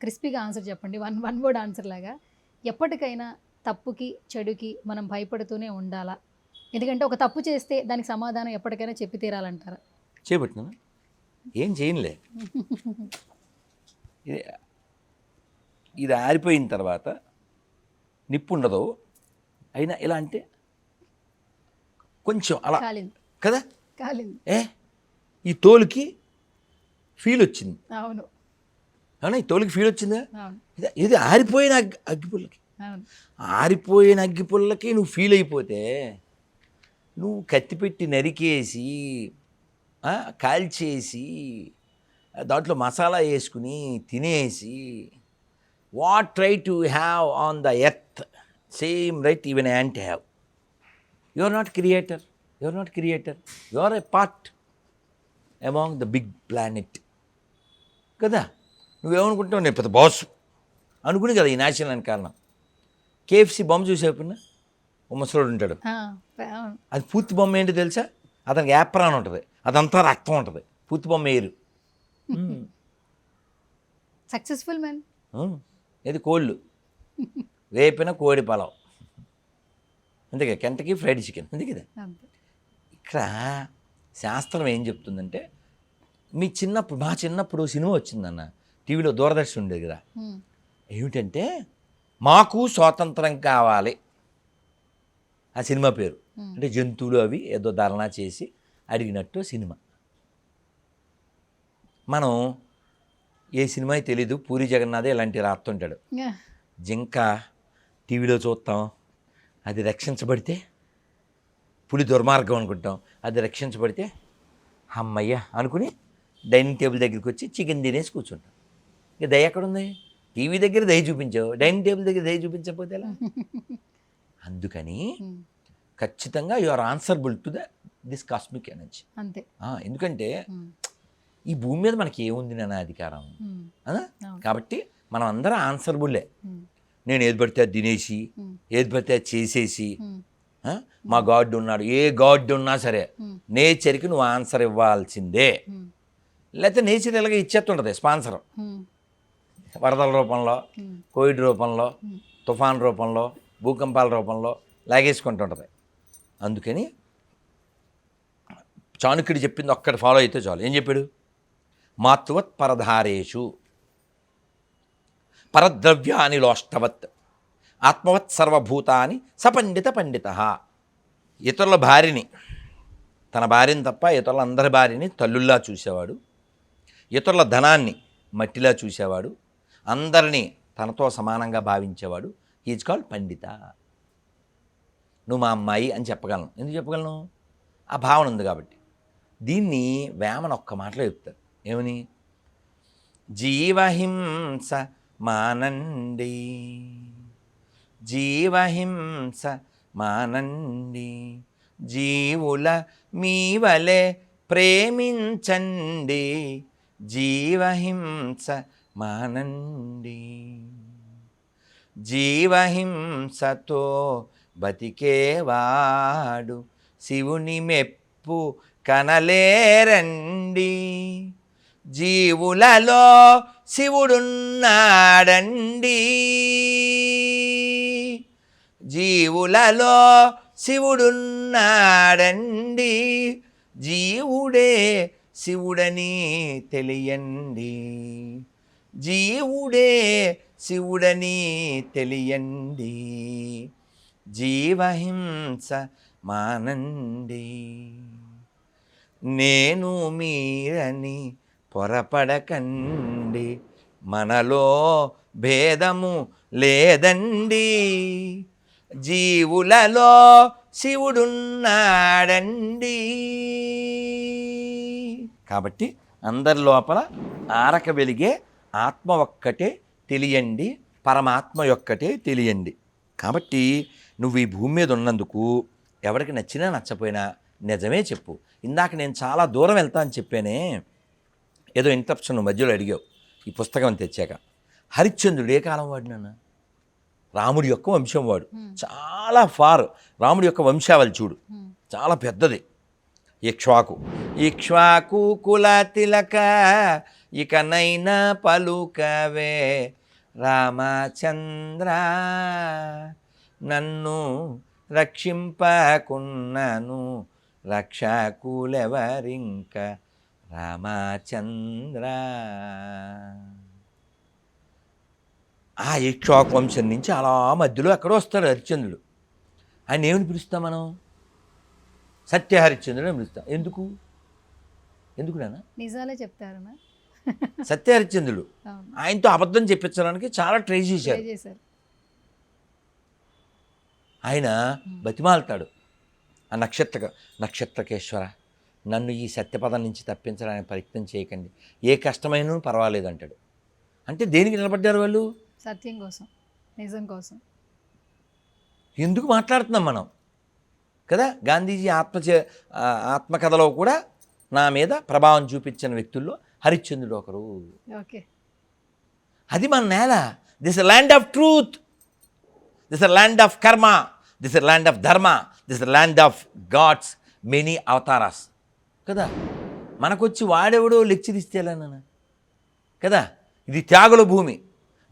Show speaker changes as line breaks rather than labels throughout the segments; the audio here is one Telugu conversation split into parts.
క్రిస్పీగా ఆన్సర్ చెప్పండి. వన్ వన్ వర్డ్ ఆన్సర్ లాగా. ఎప్పటికైనా తప్పుకి చెడుకి మనం భయపడుతూనే ఉండాలా? ఎందుకంటే ఒక తప్పు చేస్తే దానికి సమాధానం ఎప్పటికైనా చెప్పి తీరాలంటారా.
చేపట్టినా ఏం చేయనులే. ఇది ఇది ఆరిపోయిన తర్వాత నిప్పు ఉండదు అయినా ఇలా అంటే కొంచెం అలా
కాలింది.
కదా?
కాలింది.
ఏ? ఈ తోలుకి ఫీల్ వచ్చింది.
అవును.
అవునా ఈ తోలుకి ఫీల్ వచ్చిందా? ఇది ఇది ఆరిపోయిన అగ్గి అగ్గిపుల్లకి. ఆరిపోయిన అగ్గిపుల్లకి నువ్వు ఫీల్ అయిపోతే నువ్వు కత్తిపెట్టి నరికేసి కాల్చేసి దాంట్లో మసాలా వేసుకుని తినేసి what right to have on the earth same right even ant have you are not creator you are not creator you are a part among the big planet కదా? నువ్వేమనుకుంటావు నేను పెద్ద బాస్ అనుకుని కదా ఈ నాశనానికి కారణం. కేఎఫ్సి బొమ్మ చూసేపున్నా ఓ ముసలోడు ఉంటాడు. అది పూర్తి బొమ్మ ఏంటో తెలుసా? అతనికి యాప్రాన్ ఉంటుంది. అదంతా రక్తం ఉంటుంది. పూర్తి బొమ్మ వేయరు
సక్సెస్ఫుల్ మ్యాన్.
ఇది కోళ్ళు. వేపిన కోడి పలావ్. అందుకే కెంటకి ఫ్రైడ్ చికెన్. అంతే ఇక్కడ శాస్త్రం ఏం చెప్తుందంటే మీ చిన్నప్పుడు మా చిన్నప్పుడు సినిమా వచ్చిందన్న. టీవీలో దూరదర్శన్ ఉండేది కదా. ఏమిటంటే మాకు స్వాతంత్రం కావాలి. ఆ సినిమా పేరు. అంటే జంతువులు అవి ఏదో ధర్నా చేసి అడిగినట్టు సినిమా. మనం ఏ సినిమా తెలీదు. పూరి జగన్నాథే ఇలాంటి రాస్తుంటాడు జింక టీవీలో చూస్తాం. అది రక్షించబడితే పులి దుర్మార్గం అనుకుంటాం. అది రక్షించబడితే అమ్మయ్య అనుకుని డైనింగ్ టేబుల్ దగ్గరికి వచ్చి చికెన్ తినేసి కూర్చుంటాం. ఇక దయ ఎక్కడుంది? టీవీ దగ్గర దయ చూపించావు డైనింగ్ టేబుల్ దగ్గర దయ చూపించకపోతే ఎలా? అందుకని ఖచ్చితంగా you are answerable to the this cosmic energy
అంతే.
ఎందుకంటే ఈ భూమి మీద మనకి ఏముంది నాన్న అధికారం. కాబట్టి మనం అందరం ఆన్సరబుల్లే నేను ఏది పడితే అది తినేసి ఏది పడితే అది చేసేసి? మా గాడ్ ఉన్నాడు ఏ గాడ్ ఉన్నా సరే నేచర్కి నువ్వు ఆన్సర్ ఇవ్వాల్సిందే. లేకపోతే నేచర్ ఇలాగ ఇచ్చేస్తుంటుంది స్పాన్సర్ వరదల రూపంలో కోవిడ్ రూపంలో. తుఫాన్ రూపంలో భూకంపాల రూపంలో లాగేసుకుంటుంటుంది. అందుకని చాణుక్యుడు చెప్పింది ఒక్కటి ఫాలో అయితే చాలు. ఏం చెప్పాడు? మాతృవత్ పరధారేషు. పరద్రవ్యాని లోష్టవత్. ఆత్మవత్ సర్వభూతాని సపండిత పండిత. ఇతరుల భార్యని తన భార్యని తప్ప ఇతరుల అందరి భార్యని తల్లుల్లా చూసేవాడు. ఇతరుల ధనాన్ని మట్టిలా చూసేవాడు. అందరినీ తనతో సమానంగా భావించేవాడు. ఈజ్ కాల్డ్ పండిత. నువ్వు మా అమ్మాయి అని చెప్పగలను. ఎందుకు చెప్పగలను? ఆ భావన ఉంది కాబట్టి. దీన్ని వేమన ఒక్క మాటలో చెప్తారు. ఏమని? జీవహింస మానండి. జీవహింస మానండి. జీవుల మీ వలె ప్రేమించండి. జీవహింస మానండి. జీవహింసతో బతికేవాడు శివుని మెప్పు కనలేరండి. జీవులలో శివుడున్నాడండి. జీవులలో శివుడున్నాడండి. జీవుడే శివుడని తెలియండి. జీవుడే శివుడని తెలియండి. జీవహింస మానండి. నేను మీరని పొరపడకండి. మనలో భేదము లేదండి. జీవులలో శివుడున్నాడండి. కాబట్టి అందరి లోపల ఆరక వెలిగే ఆత్మ ఒక్కటే తెలియండి పరమాత్మ యొక్కటే తెలియండి. కాబట్టి నువ్వు ఈ భూమి మీద ఉన్నందుకు ఎవరికి నచ్చినా నచ్చపోయినా నిజమే చెప్పు. ఇందాక నేను చాలా దూరం వెళ్తా అని చెప్పానే ఏదో ఇంటరప్షన్ మధ్యలో అడిగావు ఈ పుస్తకం తెచ్చాక. హరిశ్చంద్రుడు ఏ కాలం వాడు నాన్న? రాముడి యొక్క వంశం వాడు. చాలా ఫార్ రాముడి యొక్క వంశావళి చూడు. చాలా పెద్దది. ఇక్ష్వాకు. ఇక్ష్వాకు కుల తిలక ఇకనైనా పలుకవే. రామచంద్ర నన్ను రక్షింపకున్నను రక్షకులెవరింక? రామచంద్ర. ఆ ఇక్షోక వంశం నుంచి అలా మధ్యలో ఎక్కడో వస్తాడు హరిశ్చంద్రుడు ఆయన ఏమని పిలుస్తాం మనం? సత్య హరిశ్చంద్రుడు అని పిలుస్తాం. ఎందుకు? ఎందుకు నాన్న?
నిజాలే చెప్తారు
సత్య హరిశ్చంద్రుడు
అవును.
ఆయనతో అబద్ధం చెప్పించడానికి చాలా ట్రై చేశారు. ఆయన బతిమాలుతాడు. ఆ నక్షత్ర నక్షత్రకేశ్వర నన్ను ఈ సత్యపదం నుంచి తప్పించడానికి ప్రయత్నం చేయకండి. ఏ కష్టమైనా పర్వాలేదు అంటాడు అంటే దేనికి నిలబడ్డారు వాళ్ళు?
సత్యం కోసం నిజం కోసం.
ఎందుకు మాట్లాడుతున్నాం మనం? కదా గాంధీజీ ఆత్మచే ఆ, ఆత్మకథలో కూడా నా మీద ప్రభావం చూపించిన వ్యక్తుల్లో హరిశ్చంద్రుడు ఒకరు.
ఓకే.
అది మన నేల. This land of truth. This land of karma. This land of dharma. This land of gods. Many avatars. కదా? మనకొచ్చి వాడెవడో లెక్చర్ ఇస్తేలానా కదా? ఇది త్యాగుల భూమి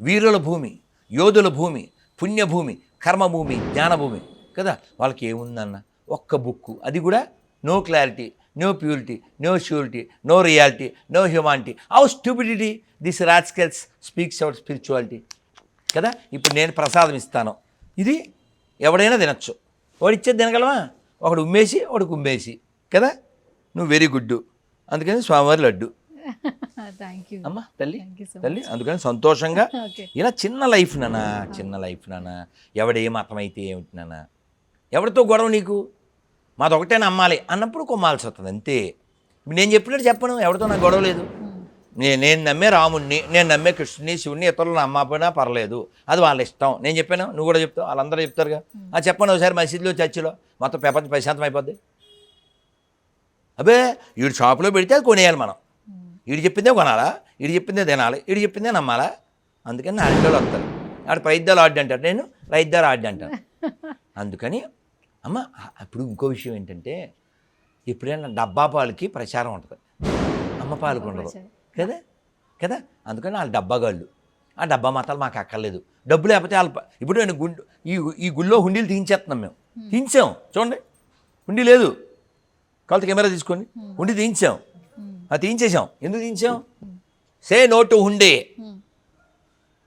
వీరుల భూమి యోధుల భూమి పుణ్యభూమి కర్మభూమి జ్ఞానభూమి. కదా? వాళ్ళకి ఏముందన్న ఒక్క బుక్కు. అది కూడా no clarity. No purity no surety no reality no humanity how stupidity this rascals speaks out spirituality కదా? ఇప్పుడు నేను ప్రసాదం ఇస్తాను. ఇది ఎవడైనా తినచ్చు. వాడు ఇచ్చేది తినగలమా? ఒకడు ఉమ్మేసి ఒకడు కుమ్మేసి. కదా? నువ్వు వెరీ గుడ్ అందుకని స్వామివారి లడ్డు. అమ్మా తల్లి. తల్లి అందుకని సంతోషంగా. ఇలా చిన్న లైఫ్ నానా చిన్న లైఫ్ నానా. ఎవడే మతం అయితే ఏమిటి నానా. ఎవరితో గొడవ నీకు? మాదొకటే నమ్మాలి అన్నప్పుడు కొమ్మాల్సి వస్తుంది అంతే. నేను చెప్పినట్టు చెప్పను ఎవరితో నాకు గొడవ లేదు. నేను నేను నమ్మే రాముణ్ణి నేను నమ్మే కృష్ణుని శివుణ్ణి ఇతరులు నమ్మకపోయినా పర్లేదు. అది వాళ్ళ ఇష్టం. నేను చెప్పాను నువ్వు కూడా చెప్తావు వాళ్ళందరూ చెప్తారుగా. ఆ చెప్పండి ఒకసారి మసీదులో చర్చిలో మొత్తం ప్రపంచం ప్రశాంతం అయిపోద్ది. అబే వీడు షాపులో పెడితే అది కొనేయాలి మనం. వీడు చెప్పిందే కొనాలా? వీడు చెప్పిందే తినాలి. వీడు చెప్పిందే నమ్మాలా? అందుకని నా ఇంట్లో వస్తారు. ఆడ పైద్యాలు ఆడ్డు అంటారు నేను రైద్యాలు ఆడ్డు అంటాను అందుకని అమ్మ అప్పుడు ఇంకో విషయం ఏంటంటే ఎప్పుడైనా డబ్బా పాలకి ప్రచారం ఉంటుంది. అమ్మ పాలకు ఉండదు. కదా? కదా? అందుకని వాళ్ళు డబ్బాగాళ్ళు ఆ డబ్బా మాత్రాలు మాకు అక్కర్లేదు. డబ్బు లేకపోతే వాళ్ళ ఇప్పుడు నేను గుండు ఈ ఈ గుళ్ళో హుండీలు తీయించేస్తున్నాం మేము. తీయించాం. చూడండి. హుండీ లేదు. కొలత కెమెరా తీసుకోండి. హుండీ తీయించాం. అది తీయించేసాం ఎందుకు తీయించాం? సే నోటు హుండీ.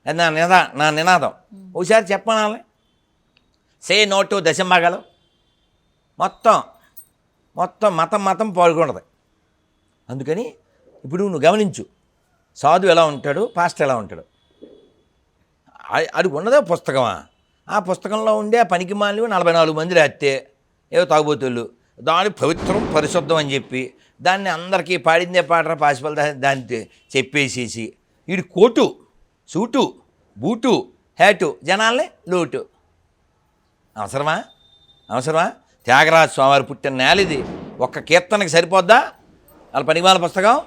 అది నా నినా నా నినాదం. ఒకసారి చెప్పనాలి సే నోటు దశంభాగాలు మొత్తం మొత్తం మతం మతం పాల్గొనదు. అందుకని ఇప్పుడు నువ్వు గమనించు సాధు ఎలా ఉంటాడు పాస్టర్ ఎలా ఉంటాడు. అది ఉన్నదే పుస్తకమా? ఆ పుస్తకంలో ఉండే పనికి మాలి నలభై నాలుగు మంది రాస్తే ఏవో తాగుబోతులు దాని పవిత్రం పరిశుద్ధం అని చెప్పి దాన్ని అందరికీ పాడిందే పాటర పాసిపల్ దాన్ని చెప్పేసేసి వీడి కోటు సూటు బూటు హ్యాటు జనాల్ని లోటు. అవసరమా? అవసరమా? త్యాగరాజ స్వామివారు పుట్టిన నేల ఇది. ఒక్క కీర్తనకి సరిపోద్దా? వాళ్ళ పనికిమాల పుస్తకం?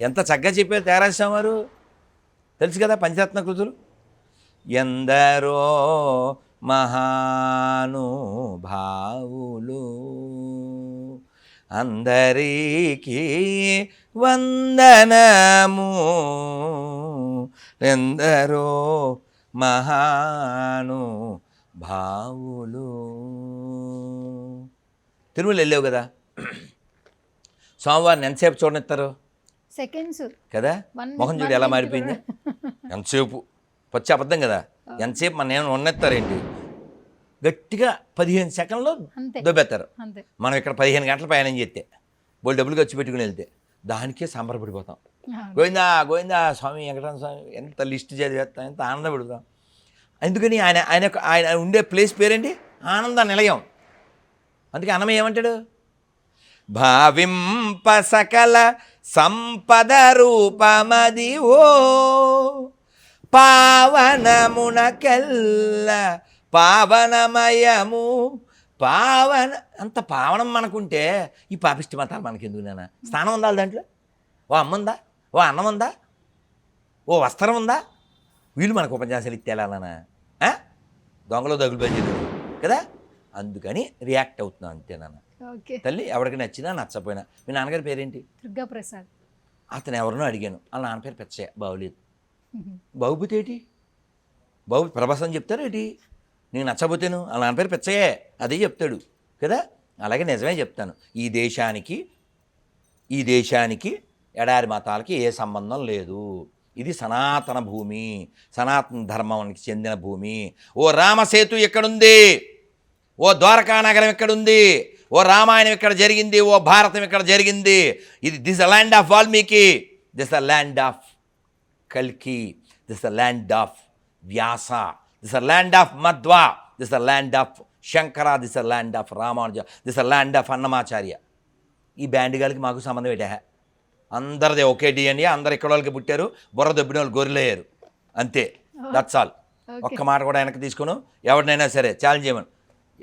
ఎంత చక్కగా చెప్పారు త్యాగరాజ స్వామివారు? తెలుసు కదా పంచరత్న కృతులు? ఎందరో మహానుభావులు అందరికీ వందనము. ఎందరో మహాను భావులు తిరుమల వెళ్ళావు కదా? స్వామివారిని ఎంతసేపు చూడనిస్తారు?
సెకండ్స్.
కదా? మొహం చూడు ఎలా మారిపోయింది? ఎంతసేపు? వచ్చి అబద్ధం కదా? ఎంతసేపు మన నేను ఉన్నెత్తారేంటి? గట్టిగా పదిహేను సెకండ్లో దొబ్బెత్తారు. మనం ఇక్కడ పదిహేను గంటల ప్రయాణం చేస్తే బోల్ డబ్బులు ఖర్చు పెట్టుకుని వెళ్తే దానికే సంబరపడిపోతాం. గోవిందా గోవిందా స్వామి వెంకటరమణ స్వామి ఎంత లిస్ట్ చదివేస్తాం ఎంత ఆనందపడుతాం. ఎందుకని ఆయన ఆయన ఆయన ఉండే ప్లేస్ పేరేంటి? ఆనంద నిలయం. అందుకే అన్నమయ్య ఏమంటాడు? భావింప సకల సంపద రూపమది ఓ పావనమునకెల్ల పావనమయము పావన అంత పావనం మనకుంటే ఈ పాపిష్టి మతాలు మనకెందుకు నాన్న? స్నానం ఉందా దాంట్లో? ఓ అమ్మ ఉందా? ఓ అన్నం ఉందా? ఓ వస్త్రం ఉందా? వీళ్ళు మనకు ఉపన్యాసాలు ఇచ్చేలానా దొంగలో పనిచేయదు కదా? అందుకని రియాక్ట్ అవుతున్నాం అంతే నాన్న.
ఓకే.
తల్లి ఎవరికి నచ్చినా నచ్చపోయినా మీ నాన్నగారి పేరేంటి?
దుర్గా ప్రసాద్
అతను ఎవరినో అడిగాను. వాళ్ళ నాన్న పేరు పెచ్చయ్య బాగులేదు బాగుపోతే ఏంటి? బాబు ప్రభాస్ అని చెప్తారు ఏంటి? నేను నచ్చబోతేను వాళ్ళ నాన్న పేరు పెచ్చయ్యే అదే చెప్తాడు. కదా? అలాగే నిజమే చెప్తాను. ఈ దేశానికి ఈ దేశానికి ఎడారి మతాలకి ఏ సంబంధం లేదు. ఇది సనాతన భూమి సనాతన ధర్మానికి చెందిన భూమి. ఓ రామసేతు ఎక్కడుంది? ఓ ద్వారకా నగరం ఎక్కడుంది? ఓ రామాయణం ఇక్కడ జరిగింది? ఓ భారతం ఇక్కడ జరిగింది? ఇది this a land of Valmiki. This the land of కల్కి. This the land of Vyasa. This a land of Madhva. This a land of Shankara. This a land of Ramanuja. This a land of Annamacharya. ఈ బ్యాండ్ గాలికి మాకు సంబంధం ఏంటే? అందరిది ఒకే డిఎన్ఏ అందరు ఇక్కడ వాళ్ళకి పుట్టారు? బుర్ర దొబ్బిన వాళ్ళు గొర్రెలయ్యారు అంతే. దట్స్ ఆల్ ఒక్క మాట కూడా వెనక్కి తీసుకుని. ఎవరినైనా సరే ఛాలెంజ్ చేయమని.